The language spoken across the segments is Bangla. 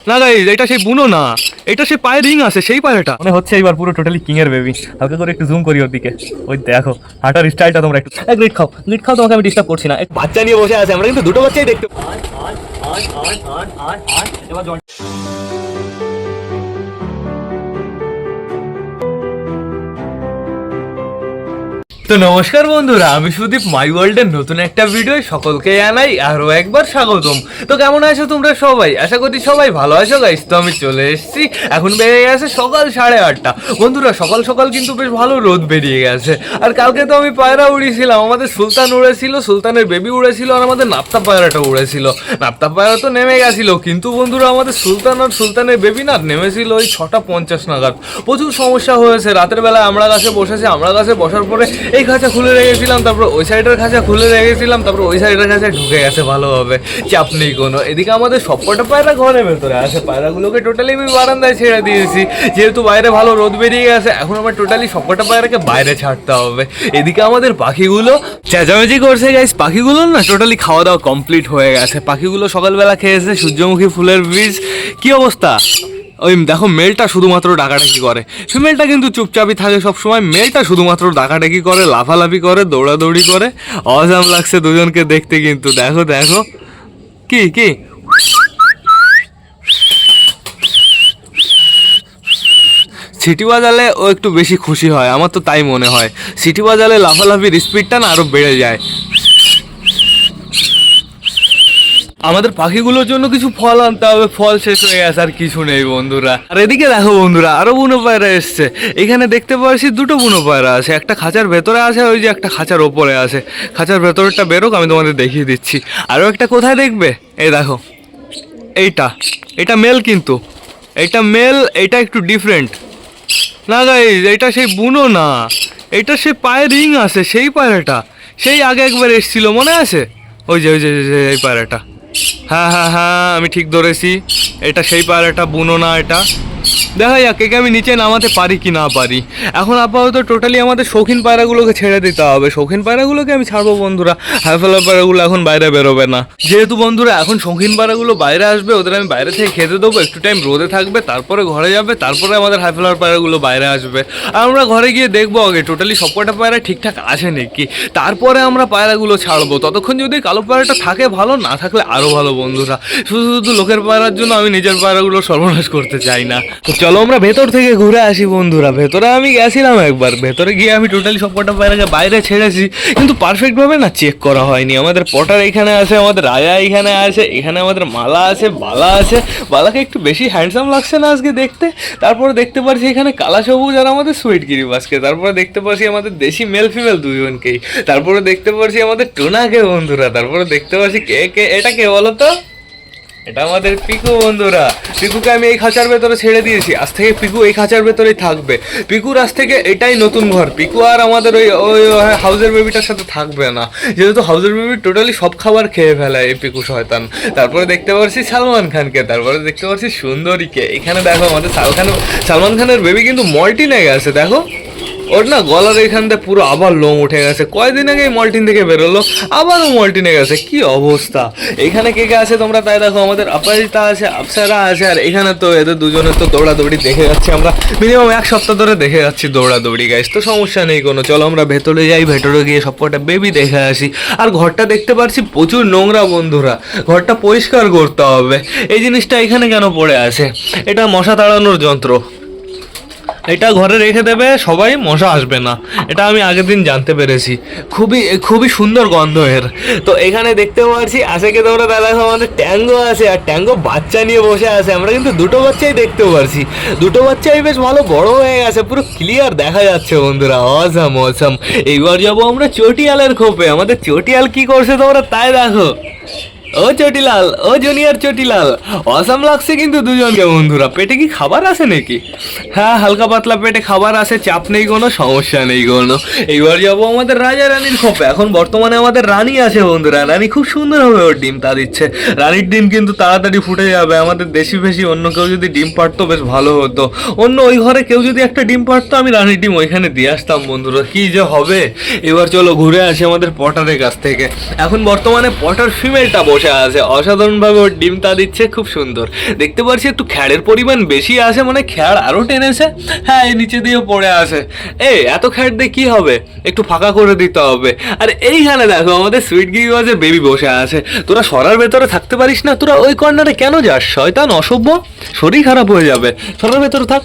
না গাইজ এটা সেই বুনো না এটা সেই পায়ে রিং আছে সেই পায়েটা মনে হচ্ছে এবার পুরো টোটালি কিং এর বেবি হালকা করে একটু জুম করি ওর দিকে ওই দেখো হাঁটার স্টাইলটা তোমরা একটু এক গ্রিট খাও গ্রিট খাও তোমাকে আমি ডিস্টার্ব করছি না এক বাচ্চা নিয়ে বসে আছে আমরা কিন্তু দুটো বাচ্চাই দেখতে তো নমস্কার বন্ধুরা, আমি সুদীপ মাই ওয়ার্ল্ডের নতুন একটা ভিডিও সকলকে জানাই আরও একবার স্বাগতম। তো কেমন আছো তোমরা সবাই? আশা করি সবাই ভালো আছো গাইস তো আমি চলে এসেছি, এখন বেরিয়ে গেছে সকাল সাড়ে আটটা। বন্ধুরা, সকাল সকাল কিন্তু বেশ ভালো রোদ বেরিয়ে গেছে। আর কালকে তো আমি পায়রা উড়েছিলাম, আমাদের সুলতান উড়েছিল, সুলতানের বেবি উড়েছিল, আর আমাদের নাপ্তা পায়রাটা উড়েছিল। নাপ্তা পায়রা তো নেমে গেছিল, কিন্তু বন্ধুরা, আমাদের সুলতান আর সুলতানের বেবি না, নেমেছিল ওই ছটা পঞ্চাশ নাগাদ। প্রচুর সমস্যা হয়েছে, রাতের বেলা আমরা গাছে বসেছি আমরা গাছে বসার পরে এই খাঁচা খুলে রেখেছিলাম, তারপর ওই সাইডের খাঁচা খুলে রেখেছিলাম, তারপর ওই সাইডের খাঁচা ঢুকে গেছে ভালোভাবে। চাপ নেই কোনো। এদিকে আমাদের সবকটা পায়রা ঘরের ভেতরে আছে। পায়রাগুলোকে টোটালি আমি বারান্দায় ছেড়ে দিয়েছি। যেহেতু বাইরে ভালো রোদ বেরিয়ে গেছে, এখন আমার টোটালি সবকটা পায়রাকে বাইরে ছাড়তে হবে। এদিকে আমাদের পাখিগুলো চেঁচামেচি করছে গাইস পাখিগুলো না টোটালি খাওয়া দাওয়া কমপ্লিট হয়ে গেছে। পাখিগুলো সকালবেলা খেয়েছে সূর্যমুখী ফুলের বীজ। কি অবস্থা? ওই দেখো, মেলটা শুধুমাত্র ডাকাডাকি করে। ফিমেলটা কিন্তু চুপচাপই থাকে সবসময়। মেলটা শুধুমাত্র ডাকাডাকি করে, লাফালাফি করে, দৌড়াদৌড়ি করে। অজাম লাগছে দুজনকে দেখতে কিন্তু। দেখো দেখো। কি কি? সিটি বাজালে ও একটু বেশি খুশি হয়, আমার তো তাই মনে হয়। সিটি বাজালে লাফালাফির স্পিডটা না আরও বেড়ে যায়। আমাদের পাখিগুলোর জন্য কিছু ফল আনতে হবে, ফল শেষ হয়ে গেছে, আর কিছু নেই বন্ধুরা। আর এদিকে দেখো বন্ধুরা, আরও বুনো পায়রা এসছে। এখানে দেখতে পাচ্ছি দুটো বুনো পায়রা আছে, একটা খাঁচার ভেতরে আছে, ওই যে একটা খাঁচার ওপরে আছে। খাঁচার ভেতরটা বেরোক, আমি তোমাদের দেখিয়ে দিচ্ছি। আরও একটা কোথায় দেখবে? এই দেখো, এইটা, এটা মেল কিন্তু। এটা মেল এটা একটু ডিফারেন্ট না গাইজ এটা সেই বুনো না। এটা সে পায়ে রিং আছে, সেই পায়রাটা। সেই আগে একবার এসেছিল, মনে আছে? ওই যে ওই যে, এই পায়রাটা। হ্যাঁ হ্যাঁ হ্যাঁ আমি ঠিক ধরেছি। এটা সেই পায়রাটা বুনো না এটা। দেখা যাক, একে আমি নিচে নামাতে পারি কি না পারি। এখন আপাতত টোটালি আমাদের শৌখিন পায়রাগুলোকে ছেড়ে দিতে হবে। শৌখিন পায়রাগুলোকে আমি ছাড়বো, বন্ধুরা। হাইফেলা পায়রাগুলো এখন বাইরে বেরোবে না। যেহেতু, বন্ধুরা, এখন শৌখিন পায়রাগুলো বাইরে আসবে, ওদের আমি বাইরে থেকে খেতে দেবো। একটু টাইম রোদে থাকবে, তারপরে ঘরে যাবে, তারপরে আমাদের হাইফেলার পায়রাগুলো বাইরে আসবে। আর আমরা ঘরে গিয়ে দেখব আগে টোটালি সবকটা পায়রা ঠিকঠাক আছে নাকি? তারপরে আমরা পায়রাগুলো ছাড়বো। ততক্ষণ যদি কালো পায়রাটা থাকে ভালো, না থাকলে আরও ভালো, বন্ধুরা। শুধু শুধু লোকের পায়রার জন্য আমি নিজের পায়রাগুলো সর্বনাশ করতে চাই না। তো চলো আমরা ভেতর থেকে ঘুরে আসি বন্ধুরা। ভেতরে আমি গেছিলাম একবার। ভেতরে গিয়ে আমি টোটালি সবকটা পায়রাকে বাইরে বাইরে ছেড়েছি। কিন্তু পারফেক্টভাবে না চেক করা হয়নি। আমাদের পটার এখানে আছে, আমাদের রাজা এখানে আছে, এখানে আমাদের মালা আছে, বালা আছে। বালাকে একটু বেশি হ্যান্ডসাম লাগছে না আজকে দেখতে। তারপরে দেখতে পারছি এখানে কালা সবুজ আর আমাদের সুইট গিরিবাসকে। তারপরে দেখতে পাচ্ছি আমাদের দেশি মেল ফিমেল দুজনকেই। তারপরে দেখতে পারছি আমাদের টোনাকে বন্ধুরা। তারপরে দেখতে পাচ্ছি কে কে, এটা কে বলো তো এটা আমাদের পিকু বন্ধুরা। পিকুকে আমি এই খাঁচার ভেতরে ছেড়ে দিয়েছি। আজ থেকে পিকু এই খাঁচার ভেতরেই থাকবে। পিকুর আজ থেকে এটাই নতুন ঘর। পিকু আর আমাদের ওই ওই হাউজের বেবিটার সাথে থাকবে না। যেহেতু হাউজের বেবি টোটালি সব খাবার খেয়ে ফেলে এই পিকু শয়তান। তারপরে দেখতে পাচ্ছি সালমান খানকে, তারপরে দেখতে পাচ্ছি সুন্দরীকে। এখানে দেখো আমাদের সাল খান সালমান খানের বেবি কিন্তু মল্টিনে গেছে দেখো। ওর না গলার এখান থেকে পুরো আবার লোম উঠে গেছে। কয়দিন আগে মল্টিন থেকে বেরোলো, আবারও মলটিনে গেছে। কি অবস্থা? এখানে কে কে আছে তোমরা? তাই দেখো, আমাদের অপরাজিতা আছে আপসারা আছে, আর এখানে তো এদের দুজনের তো দৌড়াদৌড়ি দেখে যাচ্ছি আমরা। মিনিমাম এক সপ্তাহ ধরে দেখে যাচ্ছি দৌড়াদৌড়ি গাইস তো সমস্যা নেই কোনো। চলো আমরা ভেতরে যাই, ভেতরে গিয়ে সব কটা বেবি দেখে আসি। আর ঘরটা দেখতে পাচ্ছি প্রচুর নোংরা বন্ধুরা। ঘরটা পরিষ্কার করতে হবে। এই জিনিসটা এখানে কেন পড়ে আছে? এটা মশা তাড়ানোর যন্ত্র। এটা ঘরে রেখে দেবে, সবাই মশা আসবে না। এটা আমি আগের দিন জানতে পেরেছি। খুবই খুবই সুন্দর গন্ধ এর। তো এখানে দেখতে পাচ্ছি, আশেকে তোমরা দাদা আমাদের ট্যাঙ্গো আছে, আর ট্যাঙ্গো বাচ্চা নিয়ে বসে আছে। আমরা কিন্তু দুটো বাচ্চাই দেখতে পারছি। দুটো বাচ্চাই বেশ ভালো বড় হয়ে গেছে, পুরো ক্লিয়ার দেখা যাচ্ছে বন্ধুরা। অসাম অসাম এইবার যাব আমরা চটিয়ালের খোপে। আমাদের চটিয়াল কি করছে তোমরা তাই দেখো। ও চটিলাল, ও জুনিয়র চটিলাল, অসাম লাগছে কিন্তু দুজনকে বন্ধুরা, পেটে কি খাবার আছে নাকি? হ্যাঁ হালকা পাতলা পেটে খাবার আছে, চাপ নেই কোনো, সমস্যা নেই কোনো। এইবার যাব আমাদের রাজা রানীর খোপে, এখন বর্তমানে আমাদের রানী আছে বন্ধুরা, রানী খুব সুন্দরভাবে ওর ডিম তা দিচ্ছে। রানীর ডিম কিন্তু তাড়াতাড়ি ফুটে যাবে, আমাদের দেশি ফেশি অন্য কেউ যদি ডিম পারতো বেশ ভালো হতো। অন্য ওই ঘরে কেউ যদি একটা ডিম পারতো আমি রানীর ডিম ওইখানে দিয়ে আসতাম বন্ধুরা, কি যে হবে? এবার চলো ঘুরে আসি আমাদের পটারের কাছ থেকে। এখন বর্তমানে পটার ফিমেলটা বসে বসে আছে। অসাধারণ ভাবে ওর ডিম তা দিচ্ছে, খুব সুন্দর। দেখতে পাচ্ছি একটু খ্যাড়ের পরিমাণ বেশি আছে মানে খ্যাড় আরও টেনেছে। হ্যাঁ এই নিচে দিয়ে পড়ে আছে। এই এত খ্যাড় দিয়ে কি হবে? একটু ফাঁকা করে দিতে হবে। আর এইখানে দেখো, আমাদের সুইট গিরিবাজের বেবি বসে আছে। তোরা সরার ভেতরে থাকতে পারিস না, তোরা ওই কর্নারে কেন যাস, শয়তান, অসভ্য? শরীর খারাপ হয়ে যাবে। সরার ভেতরে থাক।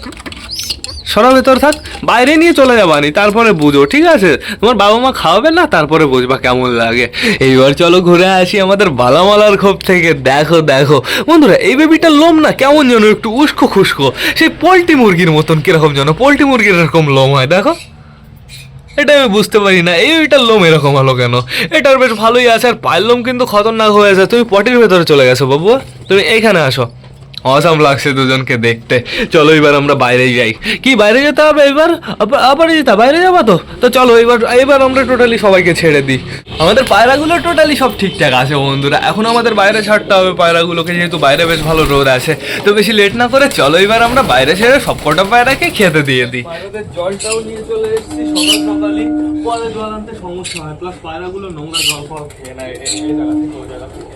সরা ভেতর থাক, বাইরে নিয়ে চলে যাবানি, তারপরে বুঝো, ঠিক আছে? তোমার বাবা মা খাওয়াবে না? তারপরে বুঝবা কেমন লাগে। এইবার চলো ঘুরে আসি আমাদের বালামালার খোপ থেকে। দেখো দেখো। বন্ধুরা, এই বেবিটার লোম না, কেমন যেন একটু উস্কো খুস্কো। সেই পোলট্রি মুরগির মতন কীরকম যেন, পোলট্রি মুরগির এরকম লোম হয়, দেখো। এটা আমি বুঝতে পারি না, এই এটার লোম এরকম হলো কেন? এটার বেশ ভালোই আছে, আর পায়ের লোম কিন্তু খতরনাক হয়ে আছে। তুমি পটির ভেতরে চলে গেছো বাবু তুমি এইখানে আসো। অসাম লাগছে দুজনকে দেখতে। চলো এবার আমরা বাইরে যাই। কি, বাইরে যেতে হবে এবার? আবার- যেতে বাইরে যাব তো? তো চলো এবার এবার আমরা টোটালি সবাইকে ছেড়ে দিই। আমাদের পায়রাগুলো টোটালি সব ঠিকঠাক আছে বন্ধুরা। এখন আমাদের বাইরে ছাড়তে হবে পায়রাগুলোকে, যেহেতু বাইরে বেশ ভালো রোদ আছে। তো বেশি লেট না করে চলো এবার আমরা বাইরে ছেড়ে সব কটা পায়রাকে খেতে দিয়ে দিই। জলটাও নিয়ে চলে এসেছি সকাল। সকালই জল আনতে সমস্যা হয় প্লাস পায়রাগুলো নোংরা জল ফল খেয়ে নেয়, এই জায়গা থেকে ওই জায়গা থেকে।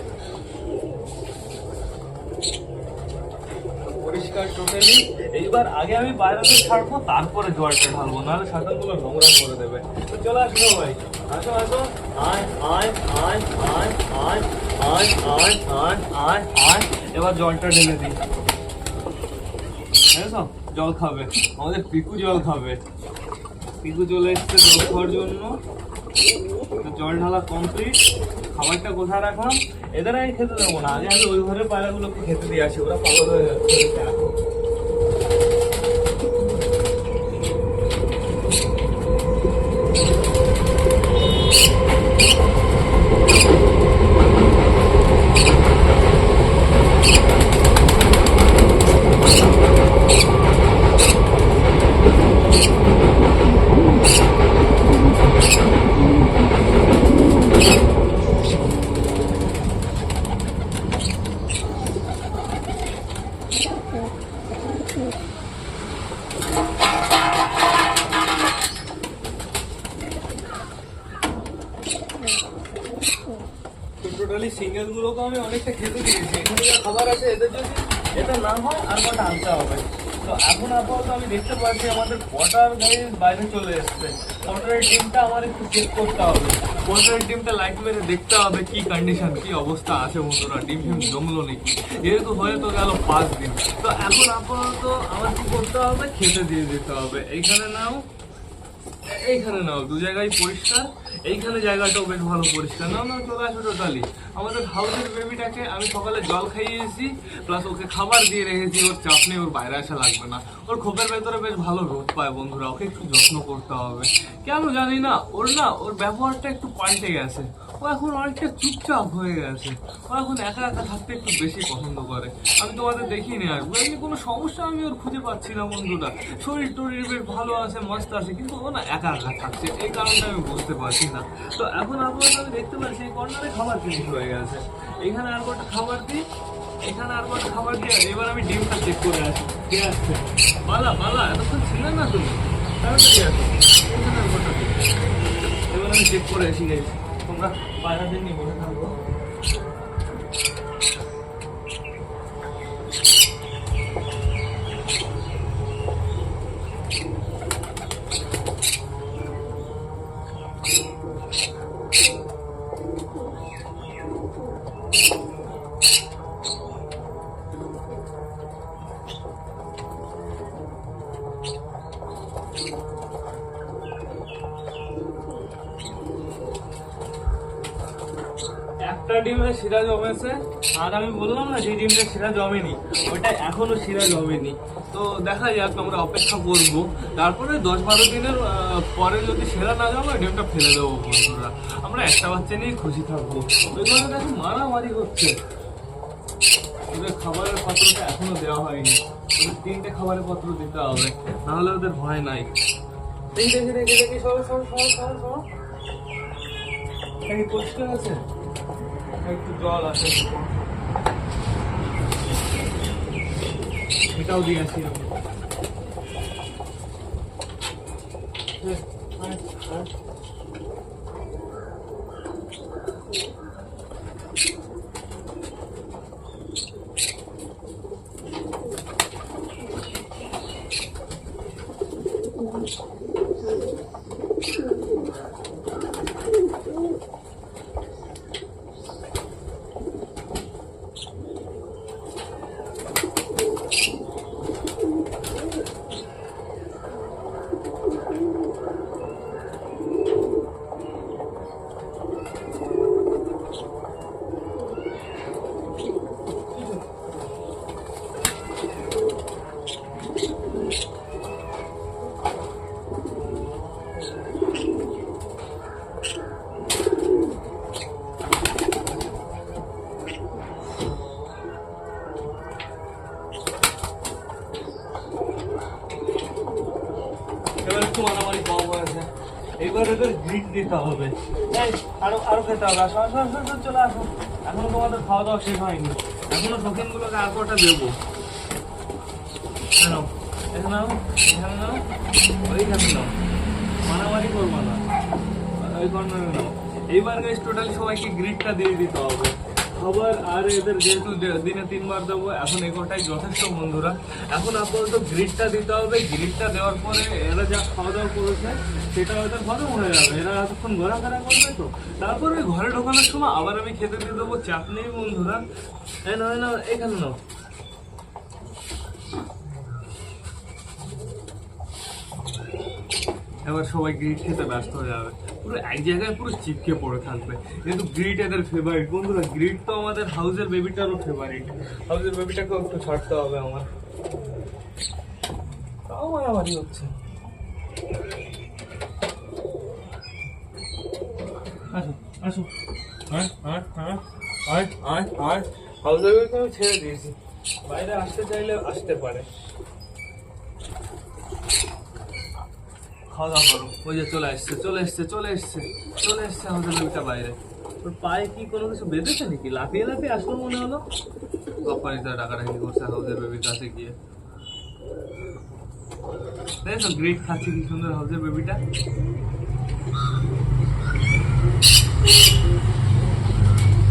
এইবার আগে আমি বাইরেতে ছাড়বো, তারপরে ঢালবো নোংরা করে দেবে। তো ভাই আয় আয় আয় আয় আয় আয় এবার জলটা ঢেলে? জল খাবে। আমাদের পিকু জল খাবে। পিকু চলে এসছে জল খাওয়ার জন্য জল ঢালা কমপ্লিট খাবারটা কোথায় রাখলাম? এদের আমি খেতে দেবো না। আমি আমি ওইভাবে পায়রাগুলোকে খেতে দিয়ে আসি, ওরা পাগল হয়ে যাচ্ছে। টোটালি সিঙ্গেল আমি অনেকটা খেতে দিয়েছি। এখানে যা খাবার আছে এদের যদি এটা না হয় আর কটা আনতে হবে। তো এখন আপাতত আমি দেখতে পাচ্ছি আমাদের পটার গাড়ি বাইরে চলে এসছে। পটারের ডিমটা আমার একটু চেক করতে হবে। পটারের ডিমটা লাইট মেরে দেখতে হবে কি কন্ডিশন কি অবস্থা আছে বন্ধুরা, ডিম ফিম জমলো নাকি? এরকম হয়ে তো গেল পাঁচ দিন। তো এখন আপাতত আমার কি করতে হবে? খেতে দিয়ে দিতে হবে। এইখানে নাও এইখানে নাও, দু জায়গায় পরিষ্কার, এইখানে জায়গাটাও বেশ ভালো পরিষ্কার। নাও না চলে আসো টোটালি আমাদের হাউসের বেবিটাকে আমি সকালে জল খাইয়েছি প্লাস ওকে খাবার দিয়ে রেখেছি, ওর চাপ নেই, ওর বাইরে আসা লাগবে না। ওর খোপের ভেতরে বেশ ভালো রোদ পায়, বন্ধুরা, ওকে একটু যত্ন করতে হবে। কেন জানি না, ওর না, ওর ব্যবহারটা একটু পাল্টে গেছে। ও এখন অনেকটা চুপচাপ হয়ে গেছে। ও এখন একা একা থাকতে একটু বেশি পছন্দ করে। আমি তোমাদের দেখিয়ে নিয়ে আসব এমনি কোনো সমস্যা আমি ওর খুঁজে পাচ্ছি না বন্ধুটা শরীর টরীর বেশ ভালো আছে, মস্ত আছে, কিন্তু ও না একা একা থাকছে। এই কারণটা আমি বুঝতে পারছি না। তো এখন আপাতত আমি দেখতে পাচ্ছি এই কর্নারে খাবার জিনিস হয়ে গেছে। এখানে আর কটা খাবার দিই? এখানে আর কটা খাবার দিয়ে আসি এবার আমি ডিমটা চেক করে আসি। কে আসছে? বালা বালা, এতক্ষণ ছিলে না তুমি? আসো এখানে আর কটা দিই। এবার আমি চেক করে আসি 不是反正是你不是 জমেনি ওটা এখনও শিরা জমেনি। তো দেখা যাক, আমরা অপেক্ষা করব। তারপরে দশ বারো দিনের পরে যদি সেরা না জমে ডিমটা ফেলে দেবো বন্ধুরা। আমরা একটা বাচ্চা নিয়ে খুশি থাকব। ওইগুলো দেখো মারামারি হচ্ছে। ওদের খাবারের পাত্রটা এখনও দেওয়া হয়নি। ওদের তিনটে খাবারের পাত্র দিতে হবে, নাহলে ওদের ভয় নাই। একটু জল আছে। এটাও দিয়ে আসি হ্যাঁ।, হ্যাঁ, হ্যাঁ। চলে আসো। তোমাদের খাওয়া দাওয়া শেষ হয়নি। এখনও দেবো? কেন? মারামারি করব না। এইবার গাইজ টোটালি সবাইকে গ্রিডটা দিয়ে দিতে হবে। খাবার আর এদের যেহেতু দিনে তিনবার দেবো, এখন এগোটাই যথেষ্ট বন্ধুরা। এখন আপাতত গ্রিডটা দিতে হবে গ্রিডটা দেওয়ার পরে এরা যা খাওয়া দাওয়া করেছে, সেটা হয়তো ঘরে হয়ে যাবে। এরা এতক্ষণ ঘোরাফেরা করবে তো। তারপরে ঘরে ঢোকানোর সময় আবার আমি খেতে দিয়ে দেবো, চাপ নেই বন্ধুরা। নাও, এই নাও, এখানে নাও। এবার সবাই গ্রিড খেতে ব্যস্ত হয়ে যাবে। পুরো এক জায়গায় পুরো চিপকে পড়ে থাকবে। কিন্তু গ্রিড এদের ফেভারিট বন্ধুরা গ্রিড তো আমাদের হাউসের বেবিটারও ফেভারিট হাউসের বেবিটাকেও একটু ছাড়তে হবে আমার। তাও মারামারি হচ্ছে। আসো আসো। আয় হাউসের আমি ছেড়ে দিয়েছি। বাইরে আসতে চাইলে আসতে পারে। খাওয়া দাওয়া করো। ওই যে চলে আসছে, চলে এসছে চলে এসছে চলে এসছে আমাদের লোকটা বাইরে। ওর পায়ে কি কোনো কিছু বেঁধেছে নাকি? লাফিয়ে লাফিয়ে আসলো মনে হলো। কোম্পানিতে ডাকাডাকি করছে হাউসের বেবির কাছে গিয়ে। দেখো গ্রেট খাচ্ছে কি সুন্দর হাউসের বেবিটা?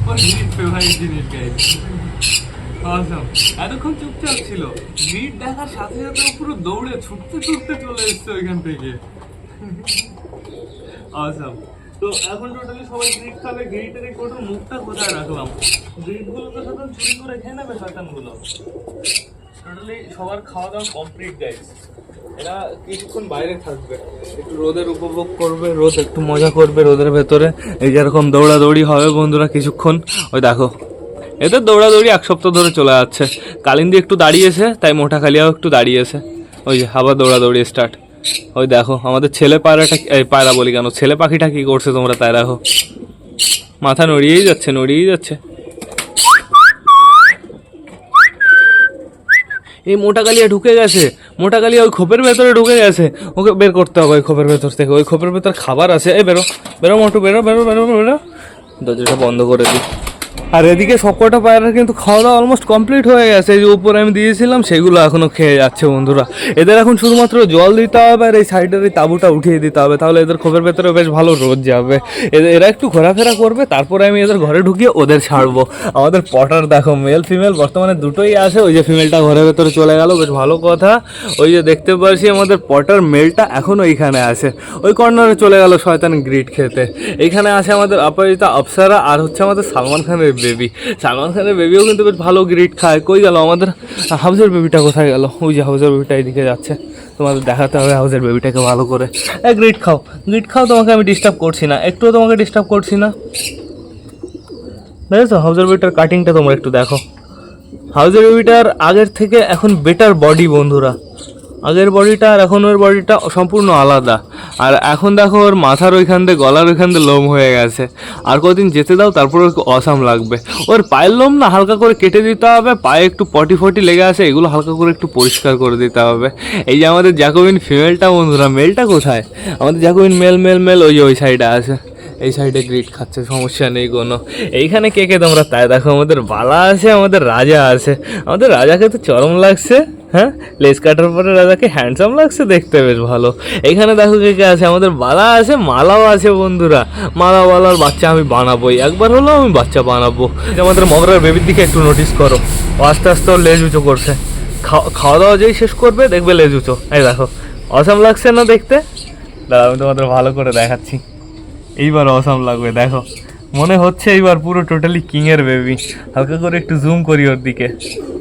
ও গ্রিট ফেভারিট জিনিস গাইস Awesome. এতক্ষণ চুপচাপ ছিল। গ্রিড দেখার সাথে সাথে পুরো দৌড়ে ছুটতে ছুটতে চলে এসছে ওইখান থেকে। Awesome. তো এখন টোটালি সবাই গ্রিড খাবে গ্রিটের এই কঠোর মুখটা কোথায় রাখলাম? গ্রিডগুলো তো সাথে চুরি করে খেয়ে নেবে শয়তানগুলো টোটালি সবার খাওয়া দাওয়া কমপ্লিট গাইস এরা কিছুক্ষণ বাইরে থাকবে। একটু রোদের উপভোগ করবে, রোদ একটু মজা করবে রোদের ভেতরে। এই যেরকম দৌড়াদৌড়ি হবে বন্ধুরা কিছুক্ষণ। ওই দেখো এদের দৌড়াদৌড়ি এক সপ্তাহ ধরে চলে যাচ্ছে। কালিন্দি একটু দাঁড়িয়েছে, তাই মোটা খালিয়াও একটু দাঁড়িয়েছে। ওই যে, আবার দৌড়াদৌড়ি স্টার্ট ওই দেখো, আমাদের ছেলে পায়রাটা এই পায়রা বলি কেন, ছেলে পাখিটা কী করছে তোমরা তাই দেখো। মাথা নড়িয়েই যাচ্ছে নড়িয়েই যাচ্ছে। এই মোটা কালিয়া ঢুকে গেছে। মোটা কালিয়া ওই খোপের ভেতরে ঢুকে গেছে। ওকে বের করতে হবে ওই খোপের ভেতর থেকে। ওই খোপের ভেতর খাবার আছে। এই বেরো বেরো মোটু বেরো বেরো বেরো বেরো। দরজাটা বন্ধ করে দিই। আর এদিকে সবকটা পায়রার কিন্তু খাওয়া দাওয়া অলমোস্ট কমপ্লিট হয়ে গেছে। এই যে উপরে আমি দিয়েছিলাম, সেগুলো এখনও খেয়ে যাচ্ছে বন্ধুরা। এদের এখন শুধুমাত্র জল দিতে হবে আর এই সাইডের এই তাঁবুটা উঠিয়ে দিতে হবে। তাহলে এদের খোপের ভেতরে বেশ ভালো রোদ যাবে। এরা একটু ঘোরাফেরা করবে, তারপরে আমি এদের ঘরে ঢুকিয়ে ওদের ছাড়বো। আমাদের পটার দেখো মেল ফিমেল বর্তমানে দুটোই আছে। ওই যে ফিমেলটা ঘরের ভেতরে চলে গেল, বেশ ভালো কথা। ওই যে দেখতে পাচ্ছি আমাদের পটার মেলটা এখনও এইখানে আছে। ওই কর্নারে চলে গেল শয়তান গ্রিট খেতে। এইখানে আছে আমাদের অপরাজিতা অপসারা আর হচ্ছে আমাদের সালমান খানের বেবি সালমান খানের বেবিও কিন্তু বেশ ভালো গ্রিট খায়। কই গেল আমাদের? হাউসের বেবিটা কোথায় গেল? ওই যে হাউসের বেবিটা এদিকে যাচ্ছে। তোমাদের দেখাতে হবে হাউসের বেবিটাকে ভালো করে। এ গ্রিট খাও। গ্রিট খাও, তোমাকে আমি ডিস্টার্ব করছি না। একটুও তোমাকে ডিস্টার্ব করছি না। দেখেছ? হাউসের বেবিটার কাটিংটা তোমরা একটু দেখো। হাউসের বেবিটার আগের থেকে এখন বেটার বডি বন্ধুরা। আগের বডিটা আর এখন ওর বডিটা সম্পূর্ণ আলাদা। আর এখন দেখো ওর মাথার ওইখান দিয়ে, গলার ওইখান দিয়ে লোম হয়ে গেছে। আর কদিন যেতে দাও, তারপর ওর অসাম লাগবে। ওর পায়ের লোম না হালকা করে কেটে দিতে হবে, পায়ে একটু পটি ফটি লেগে আছে, এগুলো হালকা করে একটু পরিষ্কার করে দিতে হবে। এই যে আমাদের জ্যাকোবিন ফিমেলটা, বন্ধুরা, মেলটা কোথায়? আমাদের জ্যাকোবিন মেল মেল মেল, ওই ওই সাইডে আছে। এই সাইডে গ্রিট খাচ্ছে, সমস্যা নেই কোনো। এইখানে কে কে তোমরা তাই দেখো, আমাদের বালা আছে, আমাদের রাজা আছে। আমাদের রাজাকে তো চরম লাগছে। হ্যাঁ? লেস কাটার পরে রাজাকে হ্যান্ডসাম লাগছে দেখতে বেশ ভালো। এখানে দেখো কে কে আছে? আমাদের বালা আছে, মালাও আছে বন্ধুরা। মালা বালার বাচ্চা আমি বানাবোই। একবার হলেও আমি বাচ্চা বানাবো। আমাদের মগরার বেবির দিকে একটু নোটিস করো। আস্তে আস্তে লেজ উঁচু করছে। খাওয়া দাওয়া যেই শেষ করবে, দেখবে লেজ উঁচু। এই দেখো অসম লাগছে না দেখতে? দাঁড়া আমি তোমাদের ভালো করে দেখাচ্ছি। এইবার অসম লাগবে, দেখো। মনে হচ্ছে এইবার পুরো টোটালি কিংয়ের বেবি হালকা করে একটু জুম করি ওর দিকে।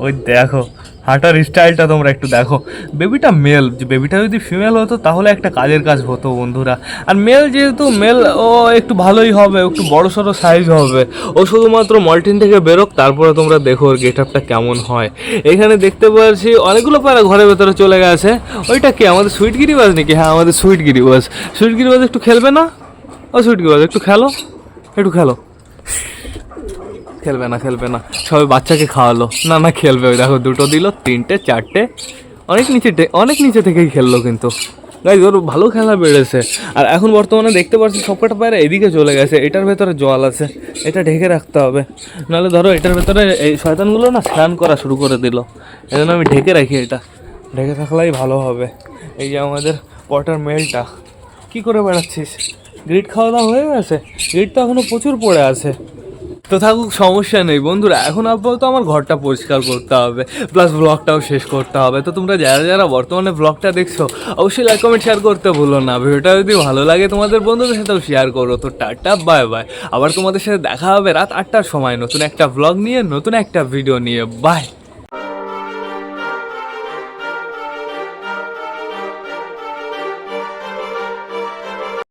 ওই দেখো হাঁটার স্টাইলটা তোমরা একটু দেখো। বেবিটা মেল যে বেবিটা যদি ফিমেল হতো, তাহলে একটা কাজের কাজ হতো বন্ধুরা। আর মেল যেহেতু মেল ও একটু ভালোই হবে, একটু বড় সড়ো সাইজ হবে। ও শুধুমাত্র মল্টিন থেকে বেরোক, তারপরে তোমরা দেখো ওর গেট আপটা কেমন হয়। এখানে দেখতে পাচ্ছি অনেকগুলো পায়রা ঘরের ভেতরে চলে গেছে। ওইটা কি, আমাদের সুইট গিরিবাজ নাকি? হ্যাঁ আমাদের সুইট গিরিবাজ সুইট গিরিবাজ একটু খেলবে না? ও সুইট গিরিবাজ একটু খেলো একটু খেলো। খেলবে না খেলবে না। সবাই বাচ্চাকে খাওয়ালো। না না, খেলবে। ওই দেখো, দুটো দিল, তিনটে, চারটে। অনেক নিচে অনেক নিচে থেকেই খেললো কিন্তু। গাইজ ওর ভালো খেলা বেড়েছে। আর এখন বর্তমানে দেখতে পাচ্ছি, সবকটা পায়রা এদিকে চলে গেছে। এটার ভেতরে জল আছে। এটা ঢেকে রাখতে হবে। নাহলে ধরো, এটার ভেতরে এই শয়তানগুলো না স্নান করা শুরু করে দিল। এই আমি ঢেকে রাখি এটা। ঢেকে থাকলেই ভালো হবে। এই যে আমাদের পটার মেলটা। কি করে বেড়াচ্ছিস? গ্রিট খাওয়া দাওয়া হয়ে গেছে? গ্রিট তো এখনও প্রচুর পড়ে আছে। তো থাকুক, সমস্যা নেই। বন্ধুরা, এখন আপাতত আমার ঘরটা পরিষ্কার করতে হবে প্লাস ব্লগটাও শেষ করতে হবে। তো তোমরা যারা যারা বর্তমানে ব্লগটা দেখছ, অবশ্যই লাইক কমেন্ট শেয়ার করতে ভুলো না। ভিডিওটা যদি ভালো লাগে, তোমাদের বন্ধুদের সাথেও শেয়ার করো। তো টাটা বাই বাই আবার তোমাদের সাথে দেখা হবে রাত আটটার সময় নতুন একটা ব্লগ নিয়ে, নতুন একটা ভিডিও নিয়ে। বাই